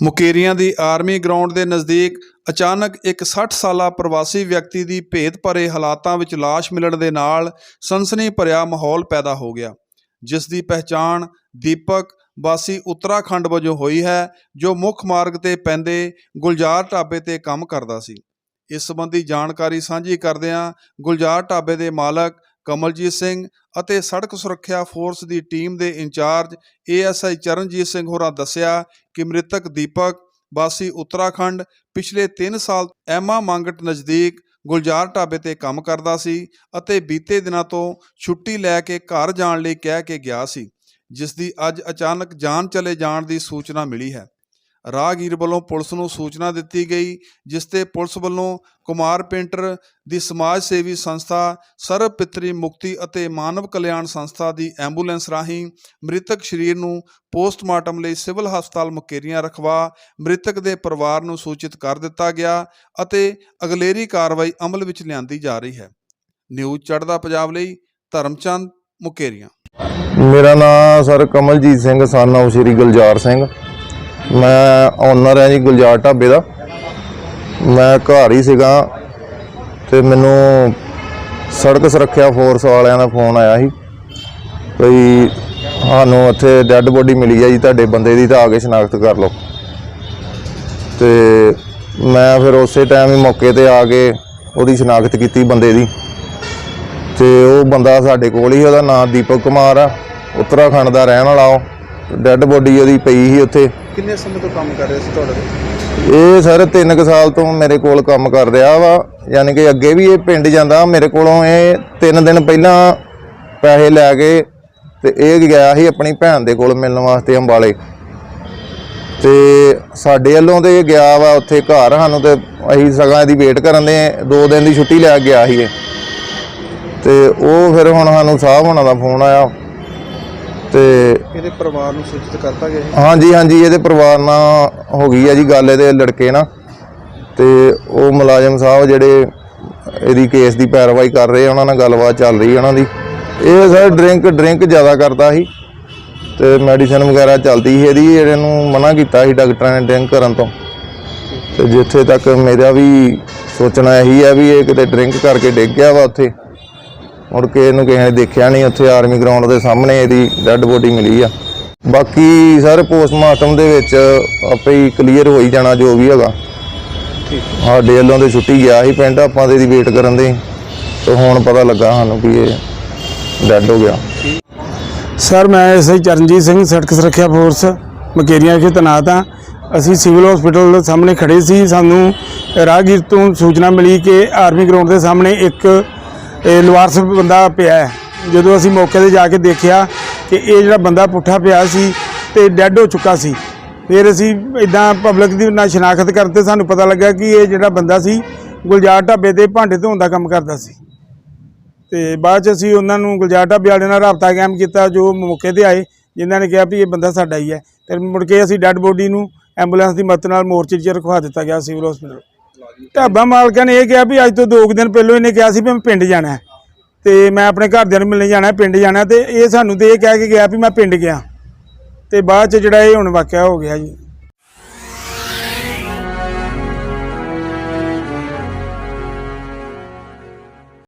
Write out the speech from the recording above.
ਮੁਕੇਰੀਆਂ ਦੀ army ground ਦੇ ਨਜ਼ਦੀਕ ਅਚਾਨਕ ਇੱਕ 60 ਸਾਲਾ ਪ੍ਰਵਾਸੀ ਵਿਅਕਤੀ ਦੀ ਭੇਦ ਭਰੇ ਹਾਲਾਤਾਂ ਵਿੱਚ ਲਾਸ਼ ਮਿਲਣ ਦੇ ਨਾਲ ਸਨਸਨੀ ਭਰਿਆ ਮਾਹੌਲ ਪੈਦਾ ਹੋ ਗਿਆ, ਜਿਸ ਦੀ ਪਹਿਚਾਣ ਦੀਪਕ ਵਾਸੀ ਉੱਤਰਾਖੰਡ ਵਜੋਂ ਹੋਈ ਹੈ, ਜੋ ਮੁੱਖ ਮਾਰਗ ਤੇ ਪੈਂਦੇ ਗੁਲਜ਼ਾਰ ਢਾਬੇ ਤੇ ਕੰਮ ਕਰਦਾ ਸੀ। ਇਸ ਸੰਬੰਧੀ ਜਾਣਕਾਰੀ ਸਾਂਝੀ ਕਰਦਿਆਂ ਗੁਲਜ਼ਾਰ ਢਾਬੇ ਦੇ ਮਾਲਕ ਕਮਲਜੀਤ ਸਿੰਘ ਅਤੇ ਸੜਕ ਸੁਰੱਖਿਆ ਫੋਰਸ ਦੀ ਟੀਮ ਦੇ ਇੰਚਾਰਜ ਏਐਸਆਈ ਚਰਨਜੀਤ ਸਿੰਘ ਹੋਰਾਂ ਦੱਸਿਆ ਕਿ ਮ੍ਰਿਤਕ ਦੀਪਕ ਵਾਸੀ ਉੱਤਰਾਖੰਡ ਪਿਛਲੇ 3 ਸਾਲ ਐਮਾ ਮੰਗਟ ਨਜ਼ਦੀਕ ਗੁਲਜ਼ਾਰ ਢਾਬੇ ਤੇ ਕੰਮ ਕਰਦਾ ਸੀ ਅਤੇ ਬੀਤੇ ਦਿਨਾਂ ਤੋਂ ਛੁੱਟੀ ਲੈ ਕੇ ਘਰ ਜਾਣ ਲਈ ਕਹਿ ਕੇ ਗਿਆ ਸੀ, ਜਿਸ ਦੀ ਅੱਜ ਅਚਾਨਕ ਜਾਨ ਚਲੇ ਜਾਣ ਦੀ ਸੂਚਨਾ ਮਿਲੀ ਹੈ। ਰਾਹਗੀਰ ਵੱਲੋਂ ਪੁਲਿਸ ਨੂੰ ਸੂਚਨਾ ਦਿੱਤੀ ਗਈ, ਜਿਸ ਤੇ ਪੁਲਿਸ ਵੱਲੋਂ ਕੁਮਾਰ ਪੇਂਟਰ ਦੀ ਸਮਾਜ ਸੇਵੀ ਸੰਸਥਾ ਸਰਬ ਪਿਤਰੀ ਮੁਕਤੀ ਅਤੇ ਮਾਨਵ ਕਲਿਆਣ ਸੰਸਥਾ ਦੀ ਐਂਬੂਲੈਂਸ ਰਾਹੀਂ ਮ੍ਰਿਤਕ ਸਰੀਰ ਨੂੰ ਪੋਸਟਮਾਰਟਮ ਲਈ ਸਿਵਲ ਹਸਪਤਾਲ ਮੁਕੇਰੀਆਂ ਰਖਵਾ ਮ੍ਰਿਤਕ ਦੇ ਪਰਿਵਾਰ ਨੂੰ ਸੂਚਿਤ ਕਰ ਦਿੱਤਾ ਗਿਆ ਅਤੇ ਅਗਲੇਰੀ ਕਾਰਵਾਈ ਅਮਲ ਵਿੱਚ ਲਿਆਂਦੀ ਜਾ ਰਹੀ ਹੈ। ਨਿਊਜ਼ ਚੜ੍ਹਦਾ ਪੰਜਾਬ ਲਈ, ਧਰਮਚੰਦ ਮੁਕੇਰੀਆਂ। ਮੇਰਾ ਨਾਮ ਸਰ ਕਮਲਜੀਤ ਸਿੰਘ, ਸਨ ਸ਼੍ਰੀ ਗੁਲਜ਼ਾਰ ਸਿੰਘ। ਮੈਂ ਓਨਰ ਹਾਂ ਜੀ, ਗੁਲਜ਼ਾਰ ਢਾਬੇ ਦਾ। ਮੈਂ ਘਰ ਹੀ ਸੀਗਾ ਤੇ ਮੈਨੂੰ ਸੜਕ ਸੁਰੱਖਿਆ ਫੋਰਸ ਵਾਲਿਆਂ ਦਾ ਫੋਨ ਆਇਆ ਸੀ ਕੋਈ ਸਾਨੂੰ ਇੱਥੇ ਡੈੱਡ ਬੋਡੀ ਮਿਲੀ ਹੈ ਜੀ, ਤੁਹਾਡੇ ਬੰਦੇ ਦੀ, ਤਾਂ ਆ ਕੇ ਸ਼ਨਾਖਤ ਕਰ ਲਓ। ਤੇ ਮੈਂ ਫਿਰ ਉਸੇ ਟਾਈਮ ਹੀ ਮੌਕੇ ਤੇ ਆ ਕੇ ਉਹਦੀ ਸ਼ਨਾਖਤ ਕੀਤੀ ਬੰਦੇ ਦੀ। ਤੇ ਉਹ ਬੰਦਾ ਸਾਡੇ ਕੋਲ ਹੀ, ਉਹਦਾ ਨਾਮ ਦੀਪਕ ਕੁਮਾਰ ਆ, ਉੱਤਰਾਖੰਡ ਦਾ ਰਹਿਣ ਵਾਲਾ ਉਹ। ਡੈੱਡ ਬੋਡੀ ਉਹਦੀ ਪਈ ਸੀ ਉੱਥੇ। ਕਿੰਨੇ ਸਮੇਂ ਤੋਂ ਕੰਮ ਕਰ ਰਹੇ ਸੀ ਤੁਹਾਡੇ ਇਹ ਸਰ 3 ਕੁ ਸਾਲ ਤੋਂ ਮੇਰੇ ਕੋਲ ਕੰਮ ਕਰ ਰਿਹਾ ਵਾ, ਯਾਨੀ ਕਿ ਅੱਗੇ ਵੀ ਇਹ ਪਿੰਡ ਜਾਂਦਾ, ਮੇਰੇ ਕੋਲੋਂ ਇਹ 3 ਦਿਨ ਪਹਿਲਾਂ ਪੈਸੇ ਲੈ ਕੇ ਤੇ ਇਹ ਗਿਆ ਸੀ ਆਪਣੀ ਭੈਣ ਦੇ ਕੋਲ ਮਿਲਣ ਵਾਸਤੇ ਅੰਬਾਲੇ। ਤੇ ਸਾਡੇ ਵੱਲੋਂ ਤੇ ਗਿਆ ਵਾ ਉੱਥੇ ਘਰ, ਸਾਨੂੰ ਤੇ ਅਸੀਂ ਸਗਾਂ ਦੀ ਵੇਟ ਕਰਨ ਦੇ ਦੋ ਦਿਨ ਦੀ ਛੁੱਟੀ ਲੈ ਕੇ ਗਿਆ ਸੀ ਇਹ। ਤੇ ਉਹ ਫਿਰ ਹੁਣ ਸਾਨੂੰ ਸਾਹਬ ਹੋਣਾ ਦਾ ਫੋਨ ਆਇਆ। ਤੇ ਇਹਦੇ ਪਰਿਵਾਰ ਨੂੰ ਸੂਚਿਤ ਕਰਤਾ ਗਿਆ ਹਾਂਜੀ ਹਾਂਜੀ ਇਹਦੇ ਪਰਿਵਾਰ ਨਾਲ ਹੋ ਗਈ ਹੈ ਜੀ ਗੱਲ ਇਹਦੇ ਲੜਕੇ ਨਾਲ। ਤੇ ਉਹ ਮੁਲਾਜ਼ਮ ਸਾਹਿਬ ਜਿਹੜੇ ਇਹਦੀ ਕੇਸ ਦੀ ਪੈਰਵਾਈ ਕਰ ਰਹੇ ਆ, ਉਹਨਾਂ ਨਾਲ ਗੱਲਬਾਤ ਚੱਲ ਰਹੀ ਹੈ ਉਹਨਾਂ ਦੀ। ਇਹ ਸਰ ਡਰਿੰਕ ਡਰਿੰਕ ਜ਼ਿਆਦਾ ਕਰਦਾ ਸੀ ਤੇ ਮੈਡੀਸਨ ਵਗੈਰਾ ਚੱਲਦੀ ਸੀ ਇਹਦੀ ਇਹਨੂੰ ਮਨਾ ਕੀਤਾ ਸੀ ਡਾਕਟਰਾਂ ਨੇ ਡਰਿੰਕ ਕਰਨ ਤੋਂ। ਤੇ ਜਿੱਥੇ ਤੱਕ ਮੇਰਾ ਵੀ ਸੋਚਣਾ ਇਹੀ ਹੈ ਵੀ ਇਹ ਕਿਤੇ ਡਰਿੰਕ ਕਰਕੇ ਡਿੱਗ ਗਿਆ ਵਾ ਉੱਥੇ। ਮੁੜ ਕੇ ਇਹਨੂੰ ਕਿਸੇ ਨੇ ਦੇਖਿਆ ਨਹੀਂ, ਉੱਥੇ ਆਰਮੀ ਗਰਾਊਂਡ ਦੇ ਸਾਹਮਣੇ ਇਹਦੀ ਡੈੱਡ ਬੋਡੀ ਮਿਲੀ ਆ। ਬਾਕੀ ਸਰ ਪੋਸਟਮਾਰਟਮ ਦੇ ਵਿੱਚ ਆਪੇ ਹੀ ਕਲੀਅਰ ਹੋ ਹੀ ਜਾਣਾ ਜੋ ਵੀ ਹੈਗਾ। ਸਾਡੇ ਵੱਲੋਂ ਤੇ ਛੁੱਟੀ ਗਿਆ ਸੀ ਪਿੰਡ, ਆਪਾਂ ਤੇ ਇਹਦੀ ਵੇਟ ਕਰਨ ਦੇ। ਤੇ ਹੁਣ ਪਤਾ ਲੱਗਾ ਸਾਨੂੰ ਵੀ ਇਹ ਡੈੱਡ ਹੋ ਗਿਆ। ਸਰ, ਮੈਂ ਐਸਆਈ ਚਰਨਜੀਤ ਸਿੰਘ, ਸੜਕ ਸੁਰੱਖਿਆ ਫੋਰਸ ਮਕੇਰੀਆਂ ਵਿਖੇ ਤੈਨਾਤ ਹਾਂ। ਅਸੀਂ ਸਿਵਲ ਹਸਪੀਟਲ ਦੇ ਸਾਹਮਣੇ ਖੜੇ ਸੀ। ਸਾਨੂੰ ਰਾਹਗੀਰ ਤੋਂ ਸੂਚਨਾ ਮਿਲੀ ਕਿ ਆਰਮੀ ਗਰਾਊਂਡ ਦੇ ਸਾਹਮਣੇ ਇੱਕ ਇਹ ਲਵਾਰਸ ਬੰਦਾ ਪਿਆ ਹੈ। ਜਦੋਂ ਅਸੀਂ ਮੌਕੇ ਤੇ ਜਾ ਕੇ ਦੇਖਿਆ ਕਿ ਇਹ ਜਿਹੜਾ ਬੰਦਾ ਪੁੱਠਾ ਪਿਆ ਸੀ ਤੇ ਡੈੱਡ ਹੋ ਚੁੱਕਾ ਸੀ, ਫਿਰ ਅਸੀਂ ਇਦਾਂ ਪਬਲਿਕ ਦੀ ਨਾਲ ਸ਼ਨਾਖਤ ਕਰਨ ਕਰਤੇ ਸਾਨੂੰ ਪਤਾ ਲੱਗਾ ਕਿ ਇਹ ਜਿਹੜਾ ਬੰਦਾ ਸੀ, ਗੁਲਜ਼ਾਰ ਢਾਬੇ ਤੇ ਭਾਂਡੇ ਧੋਣ ਦਾ ਕੰਮ ਕਰਦਾ ਸੀ। ਤੇ ਬਾਅਦ ਚ ਅਸੀਂ ਉਹਨਾਂ ਨੂੰ ਗੁਲਜ਼ਾਰ ਢਾਬੇ ਵਾਲਿਆਂ ਨਾਲ ਰਾਬਤਾ ਕਾਇਮ ਕੀਤਾ, ਜੋ ਮੌਕੇ ਤੇ ਆਏ, ਜਿਨ੍ਹਾਂ ਨੇ ਕਿਹਾ ਵੀ ਇਹ ਬੰਦਾ ਸਾਡਾ ਹੀ ਹੈ। ਤੇ ਮੁੜ ਕੇ ਅਸੀਂ ਡੈੱਡ ਬੋਡੀ ਨੂੰ ਐਂਬੂਲੈਂਸ ਦੀ ਮਦਦ ਨਾਲ ਮੋਰਚੇ 'ਚ ਰਖਵਾ ਦਿੱਤਾ ਗਿਆ ਸਿਵਲ ਹਸਪੀਟਲ ਢਾਬਾ ਮਾਲਕਾਂ ਨੇ ਇਹ ਕਿਹਾ ਵੀ ਅੱਜ ਤੋਂ ਦੋ ਕੁ ਦਿਨ ਪਹਿਲਾਂ ਇਹਨੇ ਕਿਹਾ ਸੀ ਵੀ ਮੈਂ ਪਿੰਡ ਜਾਣਾ ਹੈ। ਤੇ ਮੈਂ ਆਪਣੇ ਘਰਦਿਆਂ ਨੂੰ ਮਿਲਣ ਜਾਣਾ, ਪਿੰਡ ਜਾਣਾ ਹੈ ਤੇ ਇਹ ਸਾਨੂੰ ਤੇ ਇਹ ਕਹਿ ਕੇ ਗਿਆ ਵੀ ਮੈਂ ਪਿੰਡ ਗਿਆ। ਤੇ ਬਾਅਦ ਚ ਜਿਹੜਾ ਇਹ ਹੁਣ ਵਾਕਿਆ ਹੋ ਗਿਆ ਜੀ।